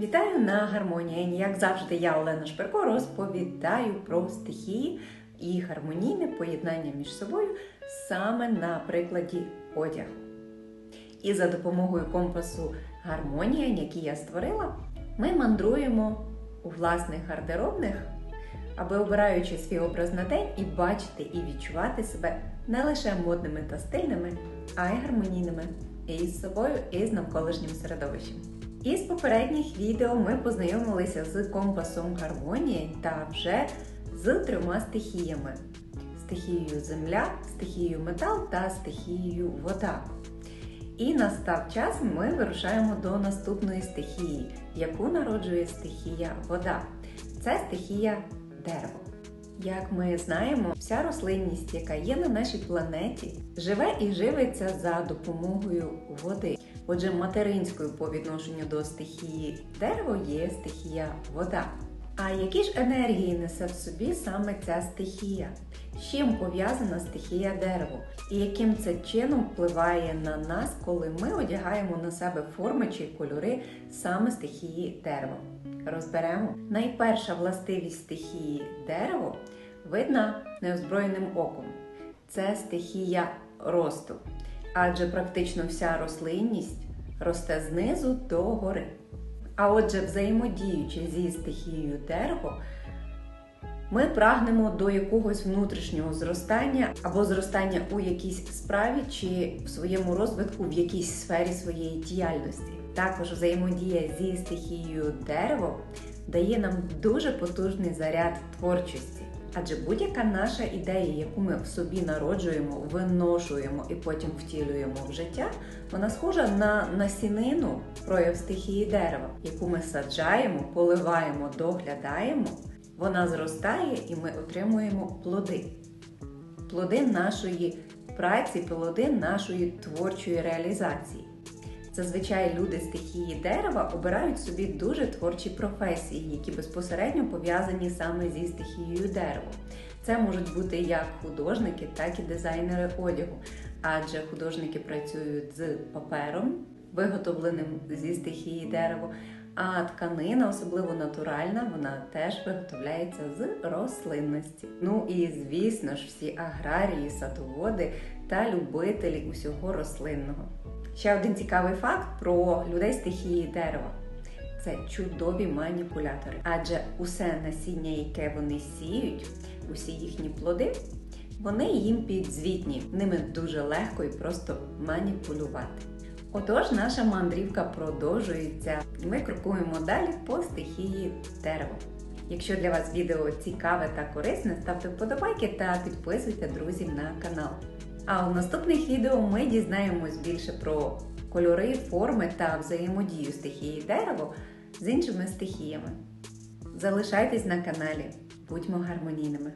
Вітаю на гармонії. Як завжди, я Олена Шперко розповідаю про стихії і гармонійне поєднання між собою саме на прикладі одягу. І за допомогою компасу гармонія, який я створила, ми мандруємо у власних гардеробних, аби обираючи свій образ на день і бачити і відчувати себе не лише модними та стильними, а й гармонійними і з собою, і з навколишнім середовищем. Із попередніх відео ми познайомилися з компасом гармонії та вже з трьома стихіями: стихією земля, стихією метал та стихією вода. І настав час, ми вирушаємо до наступної стихії, яку народжує стихія вода. Це стихія дерево. Як ми знаємо, вся рослинність, яка є на нашій планеті, живе і живиться за допомогою води. Отже, материнською по відношенню до стихії дерево є стихія вода. А які ж енергії несе в собі саме ця стихія? З чим пов'язана стихія дерево? І яким це чином впливає на нас, коли ми одягаємо на себе форми чи кольори саме стихії дерева? Розберемо. Найперша властивість стихії дерево видна неозброєним оком. Це стихія росту. Адже практично вся рослинність росте знизу до гори. А отже, взаємодіючи зі стихією дерева, ми прагнемо до якогось внутрішнього зростання або зростання у якійсь справі чи в своєму розвитку в якійсь сфері своєї діяльності. Також взаємодія зі стихією дерева дає нам дуже потужний заряд творчості. Адже будь-яка наша ідея, яку ми в собі народжуємо, виношуємо і потім втілюємо в життя, вона схожа на насінину прояв стихії дерева, яку ми саджаємо, поливаємо, доглядаємо. Вона зростає і ми отримуємо плоди. Плоди нашої праці, плоди нашої творчої реалізації. Зазвичай люди стихії дерева обирають собі дуже творчі професії, які безпосередньо пов'язані саме зі стихією дерева. Це можуть бути як художники, так і дизайнери одягу, адже художники працюють з папером, виготовленим зі стихії дерева, а тканина, особливо натуральна, вона теж виготовляється з рослинності. Ну і звісно ж, всі аграрії, садоводи та любителі усього рослинного. Ще один цікавий факт про людей стихії дерева. Це чудові маніпулятори, адже усе насіння, яке вони сіють, усі їхні плоди, вони їм підзвітні, ними дуже легко і просто маніпулювати. Отож, наша мандрівка продовжується, ми крокуємо далі по стихії дерева. Якщо для вас відео цікаве та корисне, ставте вподобайки та підписуйте друзів на канал. А у наступних відео ми дізнаємось більше про кольори, форми та взаємодію стихії дерева з іншими стихіями. Залишайтесь на каналі, будьмо гармонійними!